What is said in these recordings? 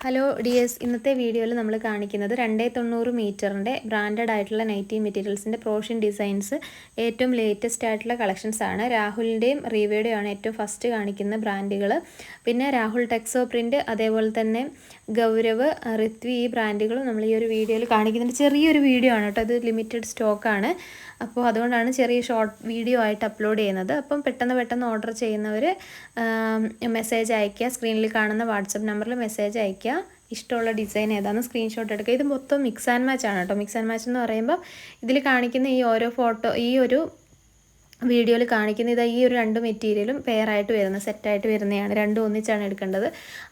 Hello D S ഇന്നത്തെ വീഡിയോയിൽ നമ്മൾ കാണിക്കുന്നത് രണ്ടേ തൊണ്ണൂറ് മീറ്ററിന്റെ ബ്രാൻഡഡ് ആയിട്ടുള്ള നൈറ്റി മെറ്റീരിയൽസിന്റെ പ്രോഷൻ ഡിസൈൻസ് ഏറ്റവും ലേറ്റസ്റ്റ് ആയിട്ടുള്ള കളക്ഷൻസ് ആണ്. രാഹുലിന്റെയും റീവയുടെയും ഏറ്റവും ഫസ്റ്റ് കാണിക്കുന്ന ബ്രാൻഡുകൾ പിന്നെ രാഹുൽ ടെക്സോ പ്രിന്റ് അതേപോലെ തന്നെ ഗൗരവ് ഋത്വി ഈ ബ്രാൻഡുകളും നമ്മൾ ഈ ഒരു വീഡിയോയിൽ കാണിക്കുന്നുണ്ട്. ചെറിയൊരു വീഡിയോ ആണ് കേട്ടോ. അത് ലിമിറ്റഡ് സ്റ്റോക്കാണ് അപ്പോൾ അതുകൊണ്ടാണ് ചെറിയ ഷോർട്ട് വീഡിയോ ആയിട്ട് അപ്ലോഡ് ചെയ്യുന്നത്. അപ്പം പെട്ടെന്ന് പെട്ടെന്ന് ഓർഡർ ചെയ്യുന്നവർ മെസ്സേജ് അയയ്ക്കുക. സ്ക്രീനിൽ കാണുന്ന വാട്സപ്പ് നമ്പറിൽ മെസ്സേജ് അയയ്ക്കുക. ഇഷ്ടമുള്ള ഡിസൈൻ ഏതാണെന്ന് സ്ക്രീൻഷോട്ട് എടുക്കുക. ഇത് മൊത്തം മിക്സ് ആൻഡ് മാച്ച് ആണ് കേട്ടോ. മിക്സ് ആൻഡ് മാച്ച് എന്ന് പറയുമ്പോൾ ഇതിൽ കാണിക്കുന്ന ഈ ഓരോ ഫോട്ടോ ഈ ഒരു വീഡിയോയിൽ കാണിക്കുന്ന ഇതാ ഈ ഒരു രണ്ട് മെറ്റീരിയലും പെയറായിട്ട് വരുന്ന സെറ്റായിട്ട് വരുന്നതാണ്. രണ്ടും ഒന്നിച്ചാണ് എടുക്കേണ്ടത്.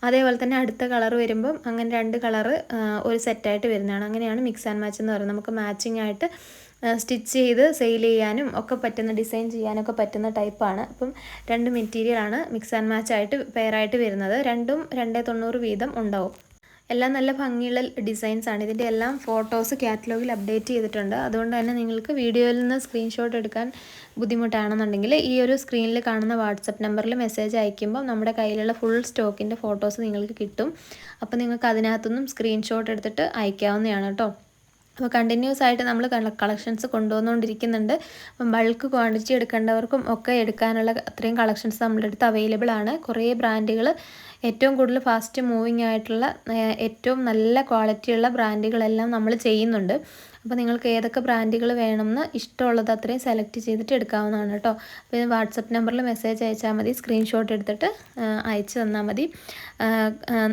അതേപോലെ തന്നെ അടുത്ത കളർ വരുമ്പം അങ്ങനെ രണ്ട് കളറ് ഒരു സെറ്റായിട്ട് വരുന്നതാണ്. അങ്ങനെയാണ് മിക്സ് ആൻഡ് മാച്ച് എന്ന് പറയുന്നത്. നമുക്ക് മാച്ചിങ് ആയിട്ട് സ്റ്റിച്ച് ചെയ്ത് സെയിൽ ചെയ്യാനും ഒക്കെ പറ്റുന്ന ഡിസൈൻ ചെയ്യാനൊക്കെ പറ്റുന്ന ടൈപ്പാണ് അപ്പം രണ്ട് മെറ്റീരിയലാണ് മിക്സ് ആൻഡ് മാച്ച് ആയിട്ട് പെയറായിട്ട് വരുന്നത്. രണ്ടും രണ്ടേ തൊണ്ണൂറ് വീതം ഉണ്ടാവും. എല്ലാം നല്ല ഭംഗിയുള്ള ഡിസൈൻസ് ആണ്. ഇതിന്റെ എല്ലാം ഫോട്ടോസ് കാറ്റലോഗിൽ അപ്ഡേറ്റ് ചെയ്തിട്ടുണ്ട്. അതുകൊണ്ട് തന്നെ നിങ്ങൾക്ക് വീഡിയോയിൽ നിന്ന് സ്ക്രീൻഷോട്ട് എടുക്കാൻ ബുദ്ധിമുട്ടാണെന്നുണ്ടെങ്കിൽ ഈ ഒരു സ്ക്രീനിൽ കാണുന്ന വാട്സപ്പ് നമ്പറിൽ മെസ്സേജ് അയക്കുമ്പോൾ നമ്മുടെ കയ്യിലുള്ള ഫുൾ സ്റ്റോക്കിന്റെ ഫോട്ടോസ് നിങ്ങൾക്ക് കിട്ടും. അപ്പോൾ നിങ്ങൾക്ക് അതിനകത്തുനിന്നും സ്ക്രീൻഷോട്ട് എടുത്തിട്ട് അയക്കാവുന്നതാണ് കേട്ടോ. അപ്പോൾ കണ്ടിന്യൂസ് ആയിട്ട് നമ്മൾ കളക്ഷൻസ് കൊണ്ടുവന്നുകൊണ്ടിരിക്കുന്നുണ്ട്. അപ്പം ബൾക്ക് ക്വാണ്ടിറ്റി എടുക്കേണ്ടവർക്കും ഒക്കെ എടുക്കാനുള്ള അത്രയും കളക്ഷൻസ് നമ്മുടെ അടുത്ത് അവൈലബിൾ ആണ്. കുറേ ബ്രാൻഡുകൾ ഏറ്റവും കൂടുതൽ ഫാസ്റ്റ് മൂവിങ് ആയിട്ടുള്ള ഏറ്റവും നല്ല ക്വാളിറ്റിയുള്ള ബ്രാൻഡുകളെല്ലാം നമ്മൾ ചെയ്യുന്നുണ്ട്. അപ്പോൾ നിങ്ങൾക്ക് ഏതൊക്കെ ബ്രാൻഡുകൾ വേണമെന്ന് ഇഷ്ടമുള്ളത് അത്രയും സെലക്ട് ചെയ്തിട്ട് എടുക്കാവുന്നതാണ് കേട്ടോ. അപ്പോൾ ഇത് വാട്സപ്പ് നമ്പറിൽ മെസ്സേജ് അയച്ചാൽ മതി സ്ക്രീൻഷോട്ട് എടുത്തിട്ട് അയച്ചു തന്നാൽ മതി.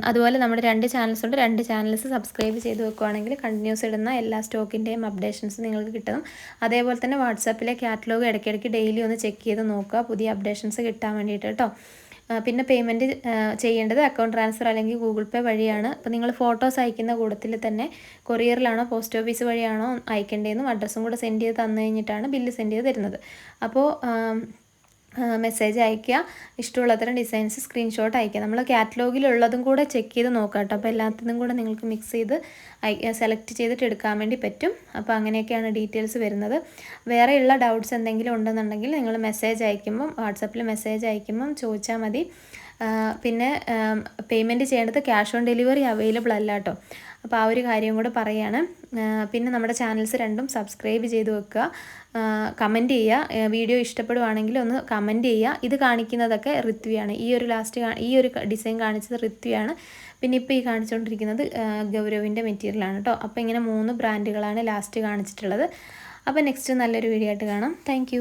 അതുപോലെ നമ്മുടെ രണ്ട് ചാനൽസ് ഉണ്ട്. രണ്ട് ചാനൽസ് സബ്സ്ക്രൈബ് ചെയ്ത് വെക്കുവാണെങ്കിൽ കണ്ടിന്യൂസ് ഇടുന്ന എല്ലാ സ്റ്റോക്കിന്റെയും അപ്ഡേഷൻസ് നിങ്ങൾക്ക് കിട്ടും. അതേപോലെ തന്നെ വാട്സാപ്പിലെ കാറ്റലോഗ് ഇടയ്ക്കിടയ്ക്ക് ഡെയിലി ഒന്ന് ചെക്ക് ചെയ്ത് നോക്കുക. പുതിയ അപ്ഡേഷൻസ് കിട്ടാൻ വേണ്ടിയിട്ട് കേട്ടോ. പിന്നെ പേയ്മെന്റ് ചെയ്യേണ്ടത് അക്കൗണ്ട് ട്രാൻസ്ഫർ അല്ലെങ്കിൽ ഗൂഗിൾ പേ വഴിയാണ്. അപ്പോൾ നിങ്ങൾ ഫോട്ടോസ് അയക്കുന്ന കൂടത്തിൽ തന്നെ കൊറിയറിലാണോ പോസ്റ്റ് ഓഫീസ് വഴിയാണോ അയക്കേണ്ടതെന്നും അഡ്രസ്സും കൂടെ സെൻഡ് ചെയ്ത് തന്നു കഴിഞ്ഞിട്ടാണ് ബില്ല് സെൻഡ് ചെയ്ത് തരുന്നത്. അപ്പോൾ മെസ്സേജ് അയയ്ക്കുക. ഇഷ്ടമുള്ളത്തരം ഡിസൈൻസ് സ്ക്രീൻഷോട്ട് അയയ്ക്കുക. നമ്മൾ കാറ്റലോഗിലുള്ളതും കൂടെ ചെക്ക് ചെയ്ത് നോക്കാം കേട്ടോ. അപ്പോൾ എല്ലാത്തിനും കൂടെ നിങ്ങൾക്ക് മിക്സ് ചെയ്ത് സെലക്ട് ചെയ്തിട്ട് എടുക്കാൻ വേണ്ടി പറ്റും. അപ്പോൾ അങ്ങനെയൊക്കെയാണ് ഡീറ്റെയിൽസ് വരുന്നത്. വേറെയുള്ള ഡൗട്ട്സ് എന്തെങ്കിലും ഉണ്ടെന്നുണ്ടെങ്കിൽ നിങ്ങൾ മെസ്സേജ് അയക്കുമ്പം വാട്സപ്പിൽ മെസ്സേജ് അയക്കുമ്പം ചോദിച്ചാൽ മതി. പിന്നെ പേയ്മെന്റ് ചെയ്യേണ്ടത് ക്യാഷ് ഓൺ ഡെലിവറി അവൈലബിൾ അല്ല കേട്ടോ. അപ്പോൾ ആ ഒരു കാര്യം കൂടെ പറയുകയാണ് പിന്നെ നമ്മുടെ ചാനൽസ് രണ്ടും സബ്സ്ക്രൈബ് ചെയ്ത് വെക്കുക. കമന്റ് ചെയ്യുക. വീഡിയോ ഇഷ്ടപ്പെടുവാണെങ്കിൽ ഒന്ന് കമന്റ് ചെയ്യുക. ഇത് കാണിക്കുന്നതൊക്കെ ഋത്വിയാണ് ഈ ഒരു ലാസ്റ്റ് ഈ ഒരു ഡിസൈൻ കാണിച്ചത് ഋത്വിയാണ് പിന്നെ ഇപ്പോൾ ഈ കാണിച്ചുകൊണ്ടിരിക്കുന്നത് ഗൗരവിന്റെ മെറ്റീരിയലാണ് കേട്ടോ അപ്പോൾ ഇങ്ങനെ മൂന്ന് ബ്രാൻഡുകളാണ് ലാസ്റ്റ് കാണിച്ചിട്ടുള്ളത്. അപ്പോൾ നെക്സ്റ്റ് നല്ലൊരു വീഡിയോ ആയിട്ട് കാണാം. താങ്ക്